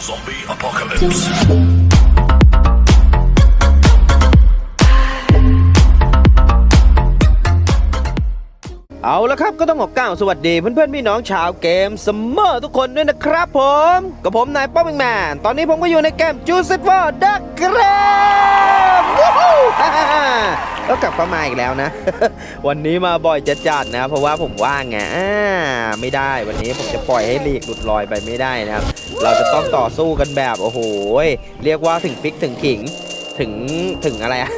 Zombie apocalypse. เอาละครับก็ต้องขอกล่าวสวัสดีเพื่อนๆพี่น้องชาวเกมซัมเมอร์ทุกคนด้วยนะครับผมกับผมนายป้อมแมนตอนนี้ผมก็อยู่ในเกมจูซิฟอร์ดักเกรม วู้ฮู้ฮ่าฮ่าฮ่าแล้วกลับเข้ามาอีกแล้วนะ วันนี้มาบ่อยจะจัดนะ เพราะว่าผมว่างไงอ่าไม่ได้วันนี้ผมจะปล่อยให้ลีกหลุดลอยไปไม่ได้นะครับ เราจะต้องต่อสู้กันแบบโอ้โหเรียกว่าถึงพลิกถึงขิงถึงถึงอะไรอะ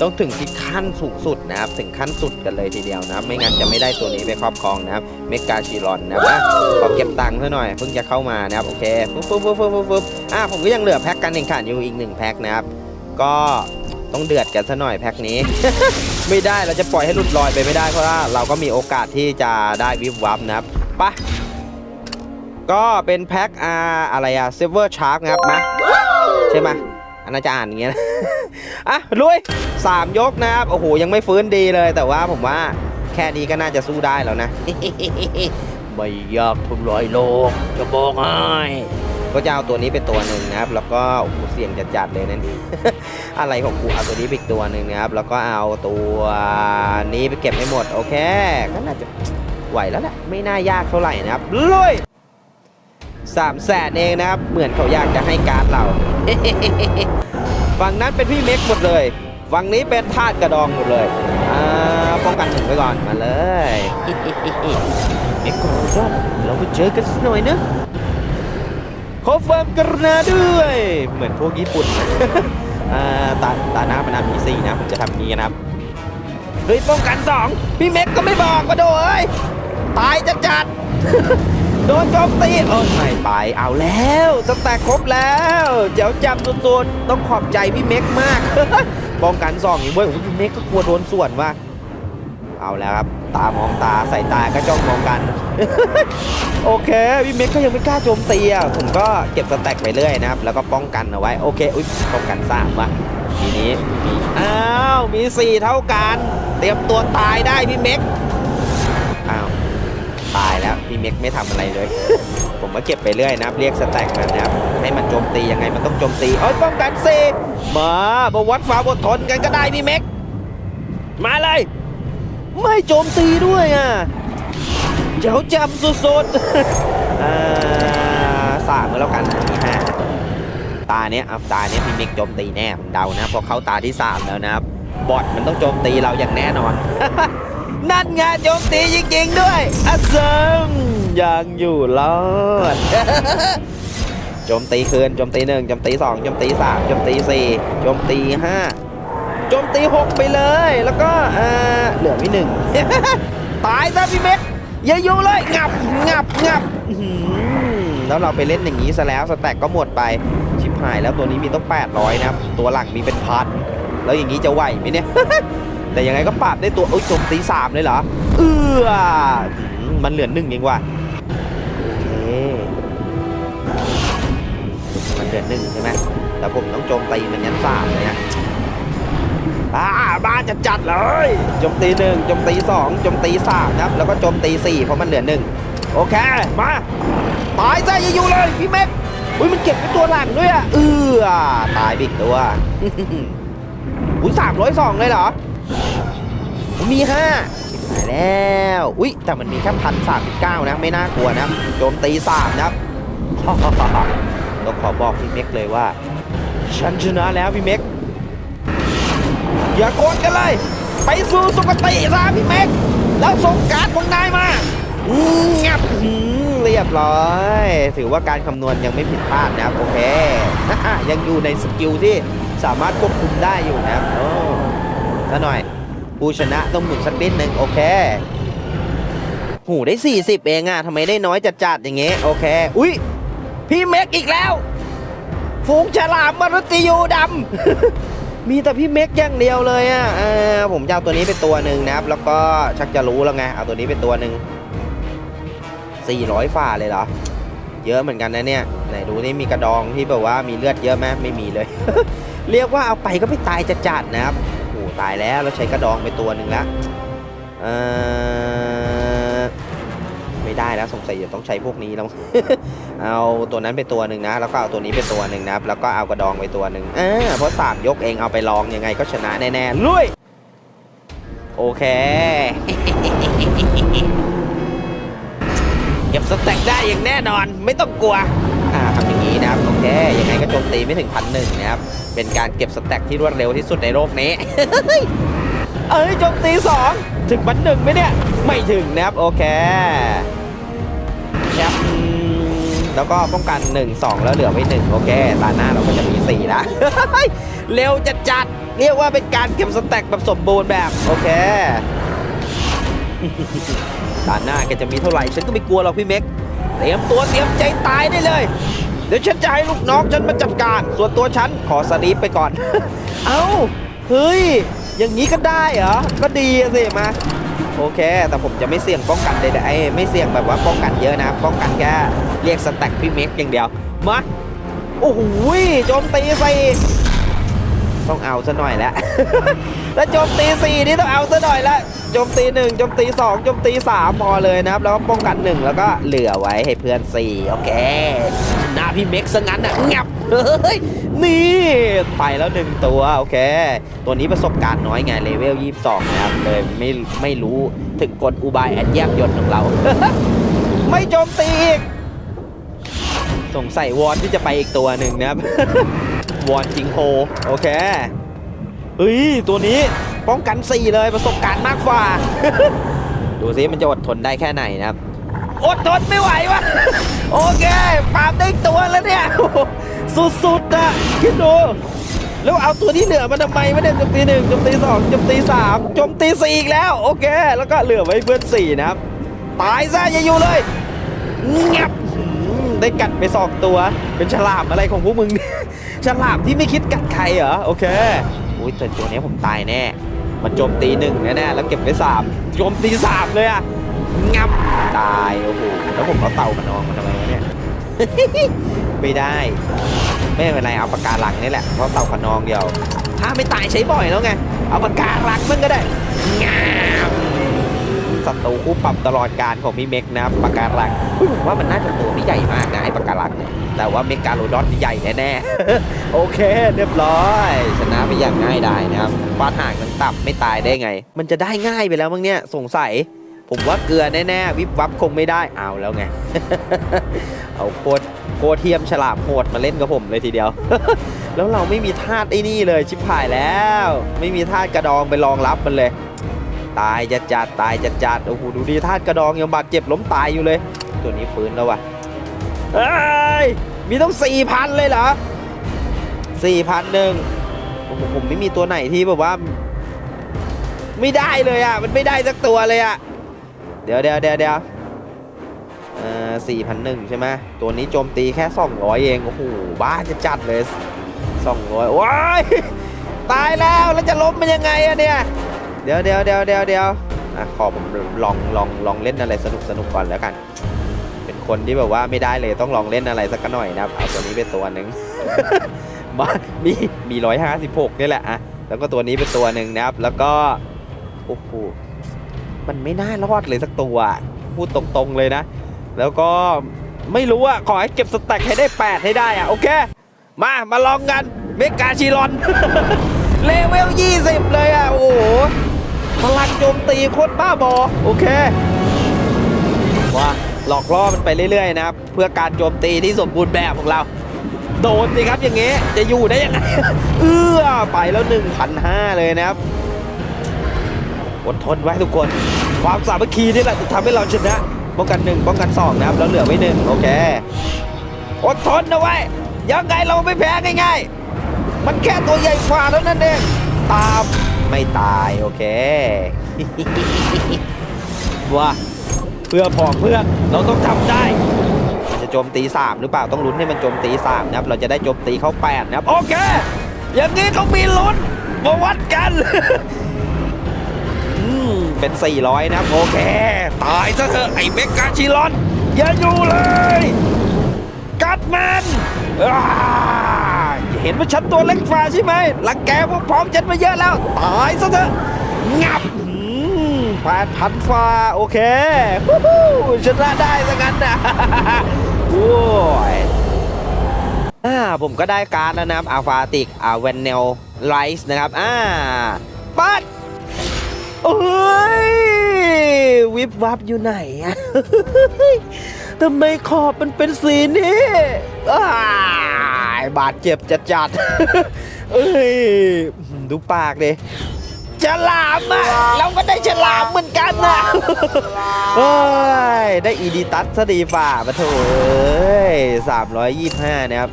ต้องถึงที่ขั้นสูงสุดนะครับ ถึงขั้นสุดกันเลยทีเดียวนะไม่งั้นจะไม่ได้ตัวนี้ไปครอบครองนะครับเมกาชิรอนนะครับขอเก็บตังค์ซะหน่อยเพิ่งจะเข้ามานะครับโอเคฟึ๊บฟึ๊บฟึ๊บฟึ๊บฟึ๊บฟึ๊บอะผมก็ยังเหลือแพ็กการแข่งขันอยู่อีกหนึ่งแพ็กนะครับ ก็ ต้องเดือดกันซะหน่อยแพ็กนี้ ไม่ได้เราจะปล่อยให้หลุดลอยไปไม่ได้เพราะว่าเราก็มีโอกาสที่จะได้วิบวับนะครับปะก็เป็นแพ็กอาอะไรอะเซเวอร์ชาร์กนะครับนะใช่ไหมอันน่าจะอ่านอย่างเงี้ยนะอะลุยสามยกนะครับ โอ้โห ยังไม่ฟื้นดีเลย แต่ว่าผมว่าแค่นี้ก็น่าจะสู้ได้แล้วนะ ไม่อยากทำลายโลกจะบอกให้ ก็จะเอาตัวนี้เป็นตัวหนึ่งนะครับ แล้วก็โอ้โหเสี่ยงจัดๆเลยนั่นอะไรของกูเอาตัวนี้ไปอีกตัวหนึ่งนะครับ แล้วก็เอาตัวนี้ไปเก็บให้หมดโอเค ก็น่าจะไหวแล้วแหละไม่น่ายากเท่าไหร่นะครับลุยสามแสนเองนะครับ เหมือนเขาอยากจะให้การ์ดเราฝั่งนั้นเป็นพี่เม็กหมดเลยฝั่งนี้เป็นทาสกระดองหมดเลยอ่าป้องกันหนึ่งไว้ก่อนมาเลยเม็กกระดองเราไปเจอกันสักหน่อยนะ ขอความกรุณาด้วย เหมือนพวกญี่ปุ่นตาตาหน้ามันนำมีสี่นะผมจะทำนี้นะครับเฮ้ยป้องกันสองพี่เม็กก็ไม่บอกมาโดเอ้ยตายจะจัดโดนโจมตีเออไม่ไปเอาแล้วสแต็กครบแล้วเดี๋ยวจับสุดๆต้องขอบใจพี่เม็กมากป้องกันสองอย่างเว้ยโอ้โหพี่เม็กก็กลัวโดนส่วนว่า เอาแล้วครับ ตามองตาสายตาก็จ้องมองกัน โอเคพี่เม็กก็ยังไม่กล้าโจมตีอะผมก็เก็บสแต็กไปเรื่อยนะครับ แล้วก็ป้องกันเอาไว้ โอเค อุ้ยป้องกันสามว่ะทีนี้มีอ้าวมีสี่เท่ากัน เตรียมตัวตายได้พี่เม็กอ้าวตายแล้วพี่เม็กไม่ทำอะไรเลย ผมก็เก็บไปเรื่อยนะครับเรียกสแต็กมันนะครับให้มันโจมตียังไงมันต้องโจมตีเอ้ยป้องกันสิมามาวัดฟ้าบดทนกันก็ได้พี่เม็กมาเลย ไม่โจมตีด้วยอะเจ้าจำสุดๆอ่าสามแล้วกันนะมีห้าตาเนี้ยเอาตาเนี้ยพี่ม็กโจมตีแน่ผมเดานะเพราะเขาตาที่สามแล้วนะครับบอทมันต้องโจมตีเราอย่างแน่นอน นั่นไงโจมตีจริงๆด้วยอาเซงยังอยู่รอดโจมตีคืนโจมตีหนึ่งโจมตีสองโจมตีสามโจมตีสี่โจมตีห้า โจมตีหกไปเลย แล้วก็อ่าเหลือวิหนึ่งตายซะพี่เม็กอย่าอยู่เลยงับงับงับแล้วเราไปเล่นอย่างนี้ซะแล้วสแต็กก็หมดไป ชิบหายแล้วตัวนี้มีต้อง 800 นะครับ ตัวหลังมีเป็นพันแล้วอย่างนี้จะไหวไหมเนี่ย แต่ยังไงก็ปราบได้ตัวเอ้ยโจมตีสามเลยเหรอ เออหือมันเหลือหนึ่งเองว่ะโอเคมันเหลือหนึ่งใช่ไหมแต่ผมต้องโจมตีมันยันสามเลยนะ บ้าบ้าจะจัดเลยโจมตีหนึ่งโจมตีสองโจมตีสามนะครับ แล้วก็โจมตีสี่เพราะมันเหลือหนึ่งโอเค มาตายซะอย่าอยู่เลยพี่เม็กอุ้ยมันเก็บไปตัวหลังด้วยอะเออตายไปอีกตัวอุ้ยสามร้อยสองเลยเหรอ มีห้าชิบหายแล้วอุ้ยแต่มันมีแค่พันสามเก้านะ ไม่น่ากลัวนะโจมตีสามนะครับต้องขอบอกพี่เม็กเลยว่าฉันชนะแล้วพี่เม็ก อย่าโกรธกันเลย ไปสู่สุคติซะพี่เม็ก แล้วส่งการ์ดของนายมาอืมงับอืมเรียบร้อย ถือว่าการคำนวณยังไม่ผิดพลาดนะครับ โอเคยังอยู่ในสกิลที่สามารถควบคุมได้อยู่นะครับโอ้ซะหน่อยผู้ชนะต้องหมุนสักนิดหนึ่งโอเคหูได้ 40 เองอะทำไมได้น้อยจัดๆอย่างเงี้ยโอเค อุ้ยพี่เม็กอีกแล้ว ฝูงฉลามมรุตยูดำ มีแต่พี่เม็กอย่างเดียวเลยอะเออผมจะเอาตัวนี้เป็นตัวหนึ่งนะครับ แล้วก็ชักจะรู้แล้วไง เอาตัวนี้เป็นตัวหนึ่ง400ฝ่าเลยเหรอ เยอะเหมือนกันนะเนี่ย ไหนดูนี่มีกระดองที่แบบว่ามีเลือดเยอะไหมไม่มีเลย เรียกว่าเอาไปก็ไม่ตายจะจัดนะครับ โอ้ตายแล้วเราใช้กระดองไปตัวหนึ่งแล้วเออ ไม่ได้แล้วสงสัยจะต้องใช้พวกนี้แล้ว เอาตัวนั้นไปตัวหนึ่งนะ แล้วก็เอาตัวนี้ไปตัวหนึ่งนะ แล้วก็เอากระดองไปตัวหนึ่งอ่าเพราะสามยกเองเอาไปลองยังไงก็ชนะแน่ๆลุยโอเค เก็บสแต็กได้อย่างแน่นอนไม่ต้องกลัวอ่าทำอย่างนี้นะครับโอเคยังไงก็โจมตีไม่ถึงพันหนึ่งนะครับ เป็นการเก็บสแต็กที่รวดเร็วที่สุดในโลกนี้ เอ้ยโจมตีสองถึงพันหนึ่งไหมเนี่ย ไม่ถึงนะครับโอเคแชมป์แล้วก็ป้องกัน 1 2 แล้วเหลือไว้1โอเค ตาหน้าเราก็จะมี4แล้วเร็วจัดจัดเรียกว่าเป็นการเก็บสแต็กแบบสมบูรณ์แบบ โอเคตาหน้าแกจะมีเท่าไหร่ ฉันก็ไม่กลัวหรอกพี่เม็ก เตรียมตัวเตรียมใจตายได้เลย เดี๋ยวฉันจะให้ลูกน้องฉันมาจัดการ ส่วนตัวฉันขอสลีปไปก่อน เอ้า เฮ้ย อย่างนี้ก็ได้เหรอ ก็ดีสิมา โอเค แต่ผมจะไม่เสี่ยงป้องกันใดๆไม่เสี่ยงแบบว่าป้องกันเยอะนะ ป้องกันแค่เรียกสแต็กพี่เม็กอย่างเดียว มา โอ้โหโจมตีใส่ต้องเอาซะหน่อยแล้ว แล้วโจมตีสี่นี่ต้องเอาซะหน่อยละโจมตีหนึ่งโจมตีสองโจมตีสามพอเลยนะครับ แล้วก็ป้องกันหนึ่งแล้วก็เหลือไว้ให้เพื่อนสี่โอเคชนะพี่เม็กซะงั้นอะงับเฮ้ยนี่ไปแล้วหนึ่งตัวโอเค ตัวนี้ประสบการณ์น้อยไงเลเวล22นะครับเลยไม่ไม่รู้ถึงกลอุบายแอดแยบยนต์ของเรา ไม่โจมตีอีกสงสัยวอนที่จะไปอีกตัวหนึ่งนะครับ วอนจิงโฮโอเค เฮ้ย ตัวนี้ป้องกัน 4 เลยประสบการณ์มากกว่า ดูซิมันจะอดทนได้แค่ไหนนะครับ อดทนไม่ไหววะโอเคปาบได้อีกตัวแล้วเนี่ย สุดๆอะคิดดูแล้วเอาตัวที่เหลือมาทำไมไม่ได้โจมตีหนึ่งจมตีสองจมตีสามจมตีสี่อีกแล้ว โอเค แล้วก็เหลือไว้เพื่อนสี่นะครับ ตายซะอย่าอยู่เลยงับได้กัดไปสองตัว เป็นฉลามอะไรของพวกมึง ฉลามที่ไม่คิดกัดใครเหรอ โอเค อ้ยแต่ตัวนี้ผมตายแน่ มันโจมตีหนึ่งแน่ๆแล้วเก็บไว้สามโจมตีสามเลยอะงับตายโอ้โหแล้วผมเอาเต่ามานองมันทำไมวะเนี่ยไม่ได้ ไม่เป็นไรเอาปากกาหลังนี่แหละเพราะเต่าขนองเดียว ถ้าไม่ตายใช้บ่อยแล้วไง เอาปากกาหลังมันก็ได้งา ศัตรูคู่ปรับตลอดการของพี่เม็กนะครับปากกาหลังผมว่ามันน่าจะตัวไม่ใหญ่มากนะไอ้ปากกาหลังแต่ว่าเมกาโลดอนนี่ใหญ่แน่ๆโอเค เรียบร้อย ชนะไปอย่างง่ายดายนะครับฟาดห่างมันต่ำไม่ตายได้ไง มันจะได้ง่ายไปแล้วมั้งเนี่ยสงสัยผมว่าเกลือแน่ๆ วิบวับคงไม่ได้เอาแล้วไง เอาโคตรโคเทียมฉลามโหดมาเล่นกับผมเลยทีเดียว แล้วเราไม่มีธาตุไอ้นี่เลยชิบหายแล้ว ไม่มีธาตุกระดองไปรองรับมันเลย ตายจะจัดตายจะจัดโอ้โหดูดีธาตุกระดองยังบาดเจ็บล้มตายอยู่เลย ตัวนี้ฟื้นแล้ววะเอ้ยมีต้องสี่พันเลยเหรอสี่พันหนึ่งโอ้โหผมไม่มีตัวไหนที่แบบว่า ไม่ได้เลยอะ มันไม่ได้สักตัวเลยอะ เดี๋ยวเดี๋ยวเดี๋ยวเดี๋ยวเอ่อสี่พันหนึ่งใช่ไหมตัวนี้โจมตีแค่สองร้อยเองโอ้โหบ้าจะจัดเลยสองร้อยว้ายตายแล้วแล้วจะล้มมันยังไงอะเนี่ย เดี๋ยวเดี๋ยวเดี๋ยวเดี๋ยวเดี๋ยวอะขอผมลองลองลองเล่นอะไรสนุกสนุกก่อนแล้วกัน เป็นคนที่แบบว่าไม่ได้เลยต้องลองเล่นอะไรสักหน่อยนะครับเอาตัวนี้เป็นตัวหนึ่งมามีมีร้อยห้าสิบหกนี่แหละอะแล้วก็ตัวนี้เป็นตัวหนึ่งนะครับ แล้วก็โอ้โหมันไม่น่ารอดเลยสักตัวพูดตรงๆเลยนะ แล้วก็ไม่รู้อะขอให้เก็บสแต็กให้ได้ 8 ให้ได้อะโอเค มามาลองกัน เมกาชิรอน เลเวล 20 เลยอะโอ้โห พลังโจมตีโคตรบ้าบอโอเคว่าหลอกล่อมันไปเรื่อยๆนะครับ เพื่อการโจมตีที่สมบูรณ์แบบของเรา โดนสิครับอย่างเงี้ยจะอยู่ได้ยังไงเอื้อไปแล้ว1,500เลยนะครับอดทนไว้ทุกคน ความสามัคคีนี่แหละจะทำให้เราชนะป้องกันหนึ่งป้องกันสองนะครับแล้วเหลือไว้หนึ่งโอเคอดทนนะไว้ยยังไงเราไม่แพ้ง่ายๆ มันแค่ตัวใหญ่ฝ่าเท่านั้นเองตาม ไม่ตายโอเคว่าเพื่อผองเพื่อนเราต้องทำได้ มันจะโจมตี3หรือเปล่าต้องลุ้นให้มันโจมตี3นะครับ เราจะได้โจมตีเข้า8นะครับ โอเค อย่างนี้เขามีลุ้นมาวัดกันอืมเป็น 400 นะครับ โอเค ตายซะเถอะไอ้เมกาชิลอน อย่าอยู่เลย กัดมันอ้า ห็นว่าฉันตัวเล็กฟ้าใช่ไหมหลังแกพวกพร้อมฉันมาเยอะแล้ว ตายซะเถอะ งับแปดพันฟ้าโอเคชนะได้ซะงั้นนะโอ้ยอ่าผมก็ได้การแล้วนะครับอัลฟาติกอาเวนเนลไลส์นะครับ อ่าปัดโอ้ย วิบวับอยู่ไหนอะ ทำไมขอบมันเป็นสีนี้บาดเจ็บจัดจัดๆเอ้ยดูปากดิฉลามอะเราก็ได้ฉลามเหมือนกันนะเอ้ย ได้อีดีตัสซะดีฝ่าปะโถเอ้ยสามร้อยยี่ห้านะครับ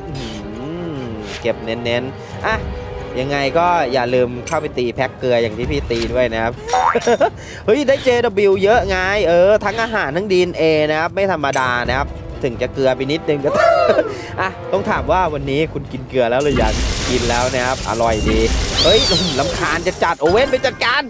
เก็บเน้นๆ อะ ยังไงก็อย่าลืมเข้าไปตีแพ็คเกลืออย่างที่พี่ตีด้วยนะครับ เฮ้ย ได้ JW เยอะไง เออ ทั้งอาหารทั้ง DNA นะครับ ไม่ธรรมดานะครับ ถึงจะเกลือไปนิดนึงก็ อะ ต้องถามว่าวันนี้คุณกินเกลือแล้วหรือยังกินแล้วนะครับ อร่อยดี เฮ้ยลำคาญจะจัดโอเว่นไปจัดการ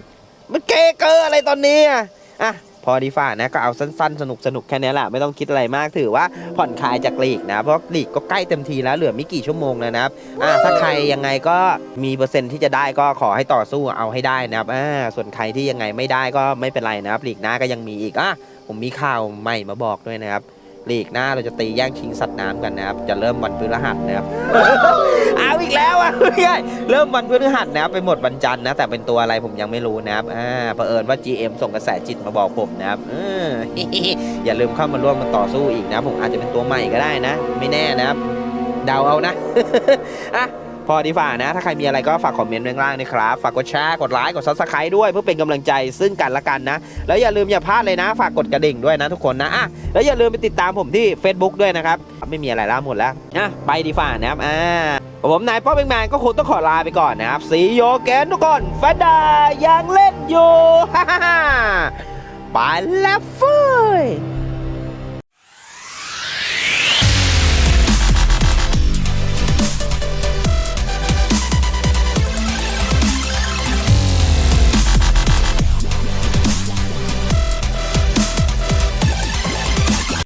มันเกเกอร์อะไรตอนนี้อะอะ พอดีฝ่านะก็เอาสั้นๆ สนุกสนุกๆแค่นี้แหละไม่ต้องคิดอะไรมากถือว่าผ่อนคลายจากลีกนะ เพราะลีกก็ใกล้เต็มทีแล้วเหลือไม่กี่ชั่วโมงแล้วนะครับอ่าถ้าใครยังไงก็มีเปอร์เซ็นต์ที่จะได้ก็ขอให้ต่อสู้เอาให้ได้นะครับอ่าส่วนใครที่ยังไงไม่ได้ก็ไม่เป็นไรนะครับลีกหน้าก็ยังมีอีกอะผมมีข่าวใหม่มาบอกด้วยนะครับ ลีกหน้าเราจะตีแย่งชิงสัตว์น้ำกันนะครับ จะเริ่มวันพฤหัสนะครับ เอาอีกแล้วอะเฮ้ยเริ่มวันพฤหัสนะครับไปหมดวันจันทร์นะ แต่เป็นตัวอะไรผมยังไม่รู้นะครับอ่าเผอิญว่า GM ส่งกระแสจิตมาบอกผมนะครับเออ อย่าลืมเข้ามาร่วมมันต่อสู้อีกนะ ผมอาจจะเป็นตัวใหม่ก็ได้นะ ไม่แน่นะครับ เดาเอานะ อะ พอดีฝ่านะ ถ้าใครมีอะไรก็ฝากคอมเมนต์ไว้ข้างล่างนะครับ ฝากกดแชร์ กดไลค์ กดซับสไครต์ด้วยเพื่อเป็นกำลังใจซึ่งกันและกันนะ แล้วอย่าลืมอย่าพลาดเลยนะ ฝากกดกระดิ่งด้วยนะทุกคนนะอะแล้วอย่าลืมไปติดตามผมที่ Facebook ด้วยนะครับ ไม่มีอะไรแล้วหมดแล้วอะไปดีฝ่านะครับอ่าผมนายป๊อปเองแมนก็คงต้องขอลาไปก่อนนะครับ สีโยแกนทุกคนแฟดายังเล่นอยู่ฮ่าฮ่าไปแล้วเฟ้ย